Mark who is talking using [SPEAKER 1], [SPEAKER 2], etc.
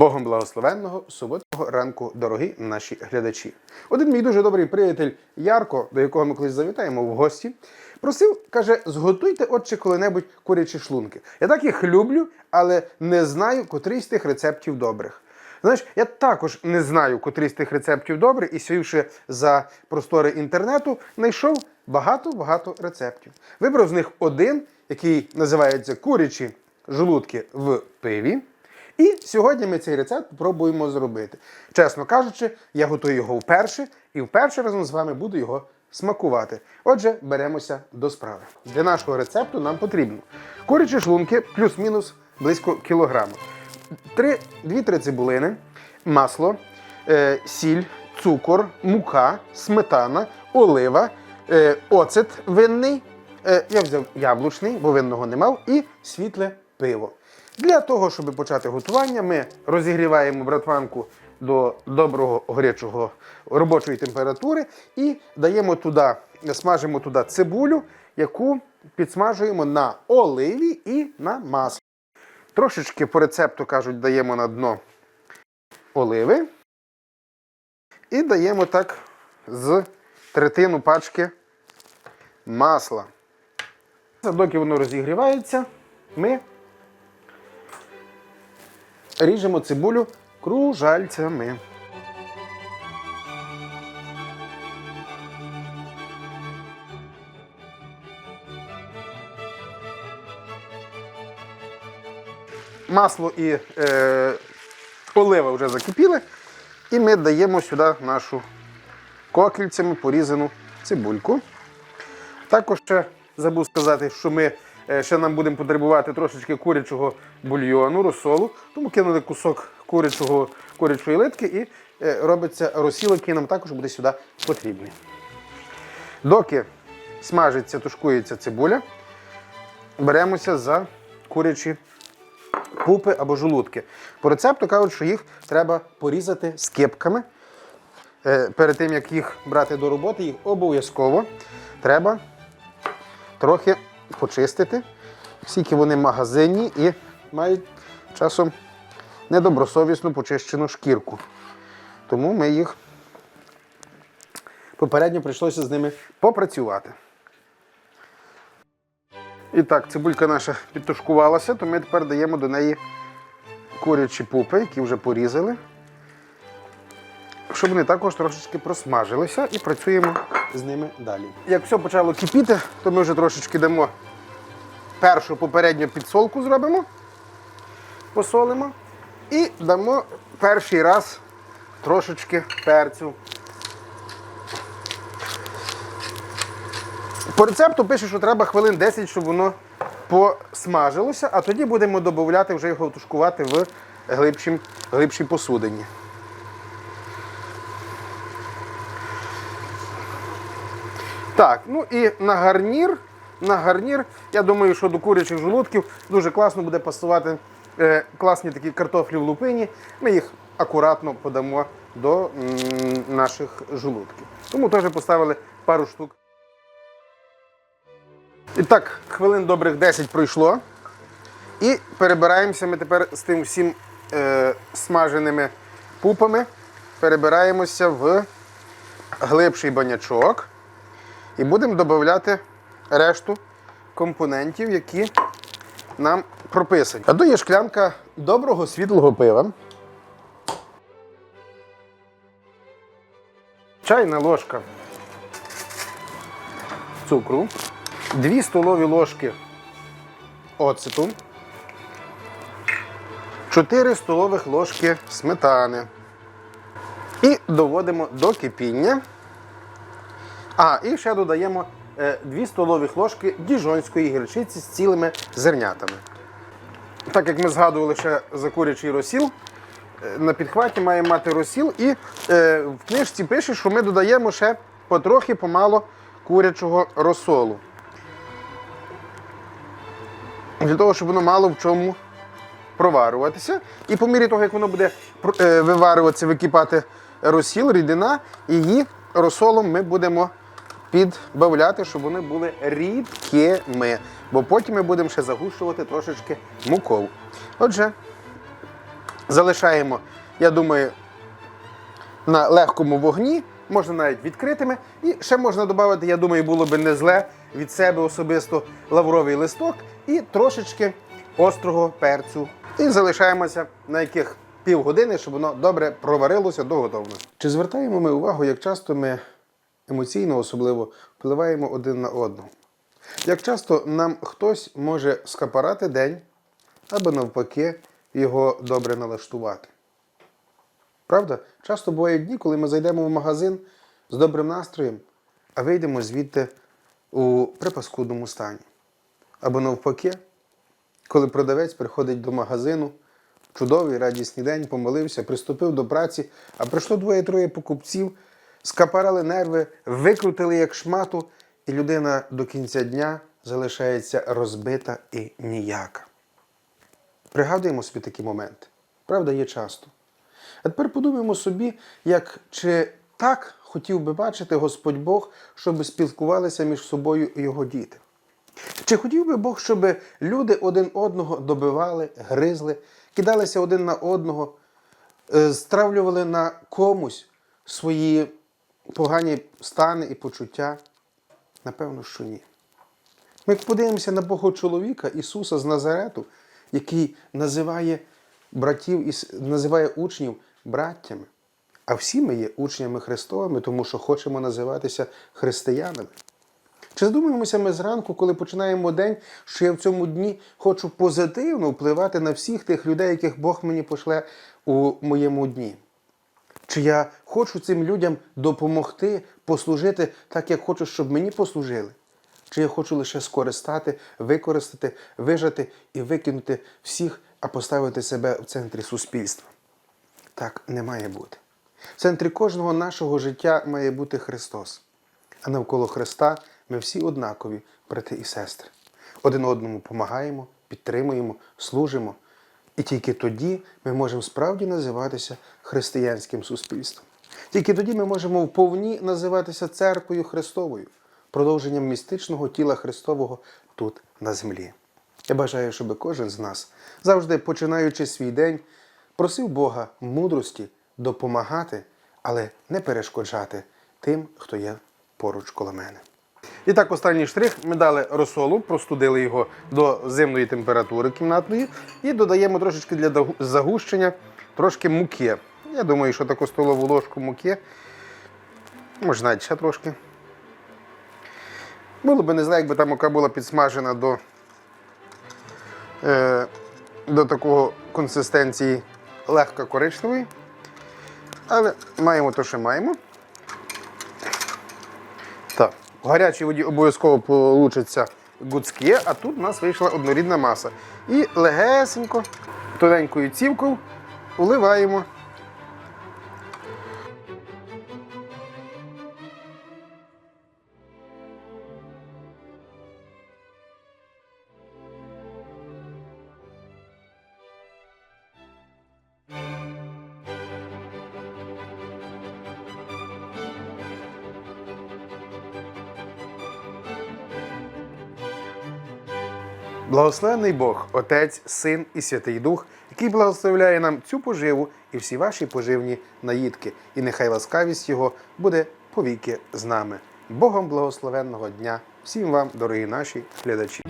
[SPEAKER 1] Богом благословенного суботного ранку, дорогі наші глядачі. Один мій дуже добрий приятель Ярко, до якого ми колись завітаємо в гості, просив, каже: зготуйте отче коли-небудь курячі шлунки. Я так їх люблю, але не знаю, котрий з тих рецептів добрих. Знаєш, я також не знаю, котрий з тих рецептів добрий, і сівши за простори інтернету, знайшов багато-багато рецептів. Вибрав з них один, який називається курячі желудки в пиві. І сьогодні ми цей рецепт пробуємо зробити. Чесно кажучи, я готую його вперше і вперше разом з вами буду його смакувати. Отже, беремося до справи. Для нашого рецепту нам потрібно курячі шлунки плюс-мінус близько кілограму. 2-3 цибулини, масло, е, сіль, цукор, мука, сметана, олива, е, оцет винний. Е, я взяв яблучний, бо винного не мав, і світле пиво. Для того, щоб почати готування, ми розігріваємо братванку до доброго гарячого робочої температури і даємо туди, смажимо туди цибулю, яку підсмажуємо на оливі і на маслі. Трошечки по рецепту кажуть, даємо на дно оливи. І даємо так з третину пачки масла. Доки воно розігрівається, ми ріжемо цибулю кружальцями. Масло і е, олива вже закипіли, і ми даємо сюди нашу кокільцями порізану цибульку. Також ще забув сказати, що ми ще нам будемо потребувати трошечки курячого бульйону, розсолу, тому кинули кусок курячого, курячої литки і е, робиться розсіл, який нам також буде сюди потрібний. Доки смажиться, тушкується цибуля, беремося за курячі пупи або жолудки. По рецепту кажуть, що їх треба порізати скипками. Е, Перед тим, як їх брати до роботи, їх обов'язково треба трохи почистити, оскільки вони магазинні і мають часом недобросовісно почищену шкірку. Тому ми їх попередньо прийшлося з ними попрацювати. І так, цибулька наша підтушкувалася, то ми тепер даємо до неї курячі пупи, які вже порізали, щоб вони також трошечки просмажилися і працюємо з ними далі. Як все почало кипіти, то ми вже трошечки дамо першу попередню підсолку зробимо, посолимо і дамо перший раз трошечки перцю. По рецепту пише, що треба хвилин 10, щоб воно посмажилося, а тоді будемо додати вже його тушкувати в глибшій, посудині. Так, ну і на гарнір. На гарнір, я думаю, що до курячих жолудків дуже класно буде пасувати е, класні такі картофлі в лупині. Ми їх акуратно подамо до м, наших жолудків. Тому теж поставили пару штук. І так, хвилин добрих 10 пройшло. І перебираємося ми тепер з тим всім е, смаженими пупами. Перебираємося в глибший банячок і будемо додати решту компонентів, які нам прописані. А то є шклянка доброго світлого пива. Чайна ложка цукру. 2 столові ложки оцету, 4 столових ложки сметани. І доводимо до кипіння. А, і ще додаємо 2 столові ложки діжонської гірчиці з цілими зернятами. Так як ми згадували ще за курячий розсіл, е, на підхваті має мати розсіл, і е, в книжці пише, що ми додаємо ще потрохи помало курячого розсолу. Для того, щоб воно мало в чому проварюватися. І по мірі того, як воно буде е, виварюватися, википати розсіл, рідина, її розсолом ми будемо підбавляти, щоб вони були рідкими. Бо потім ми будемо ще загущувати трошечки муков. Отже, залишаємо, я думаю, на легкому вогні, можна навіть відкритими. І ще можна додати, я думаю, було би не зле від себе особисто лавровий листок і трошечки острого перцю. І залишаємося на яких півгодини, щоб воно добре проварилося до готовності. Чи звертаємо ми увагу, як часто ми емоційно особливо впливаємо один на одного? Як часто нам хтось може скапарати день або навпаки його добре налаштувати? Правда? Часто бувають дні, коли ми зайдемо в магазин з добрим настроєм, а вийдемо звідти у припаскудному стані. Або навпаки, коли продавець приходить до магазину, чудовий радісний день, помолився, приступив до праці, а прийшло двоє-троє покупців, скапарали нерви, викрутили як шмату, і людина до кінця дня залишається розбита і ніяка. Пригадуємо собі такі моменти. Правда, є часто. А тепер подумаємо собі, як чи так хотів би бачити Господь Бог, щоб спілкувалися між собою його діти. Чи хотів би Бог, щоб люди один одного добивали, гризли, кидалися один на одного, е, стравлювали на комусь свої погані стани і почуття? Напевно, що ні. Ми подивимося на Бога чоловіка Ісуса з Назарету, який називає братів і називає учнів браттями. А всі ми є учнями Христовими, тому що хочемо називатися християнами. Чи задумуємося ми зранку, коли починаємо день, що я в цьому дні хочу позитивно впливати на всіх тих людей, яких Бог мені пошле у моєму дні? Чи я хочу цим людям допомогти, послужити так, як хочу, щоб мені послужили? Чи я хочу лише скористати, використати, вижати і викинути всіх, а поставити себе в центрі суспільства? Так не має бути. В центрі кожного нашого життя має бути Христос. А навколо Христа ми всі однакові, брати і сестри. Один одному допомагаємо, підтримуємо, служимо. І тільки тоді ми можемо справді називатися християнським суспільством. Тільки тоді ми можемо вповні називатися церквою Христовою, продовженням містичного тіла Христового тут на землі. Я бажаю, щоб кожен з нас, завжди починаючи свій день, просив Бога мудрості допомагати, але не перешкоджати тим, хто є поруч коло мене. І так, останній штрих. Ми дали розсолу, простудили його до зимної температури кімнатної і додаємо трошечки для загущення трошки муки. Я думаю, що таку столову ложку муки. Може, навіть ще трошки. Було б не зле, якби та мука була підсмажена до, е, до такого консистенції легко коричневої. Але маємо те, що маємо. В гарячій воді обов'язково получиться гуцки, а тут у нас вийшла однорідна маса. І легесенько, тоненькою цівкою вливаємо. Благословений Бог, Отець, Син і Святий Дух, який благословляє нам цю поживу і всі ваші поживні наїдки. І нехай ласкавість Його буде повіки з нами. Богом благословенного дня всім вам, дорогі наші глядачі.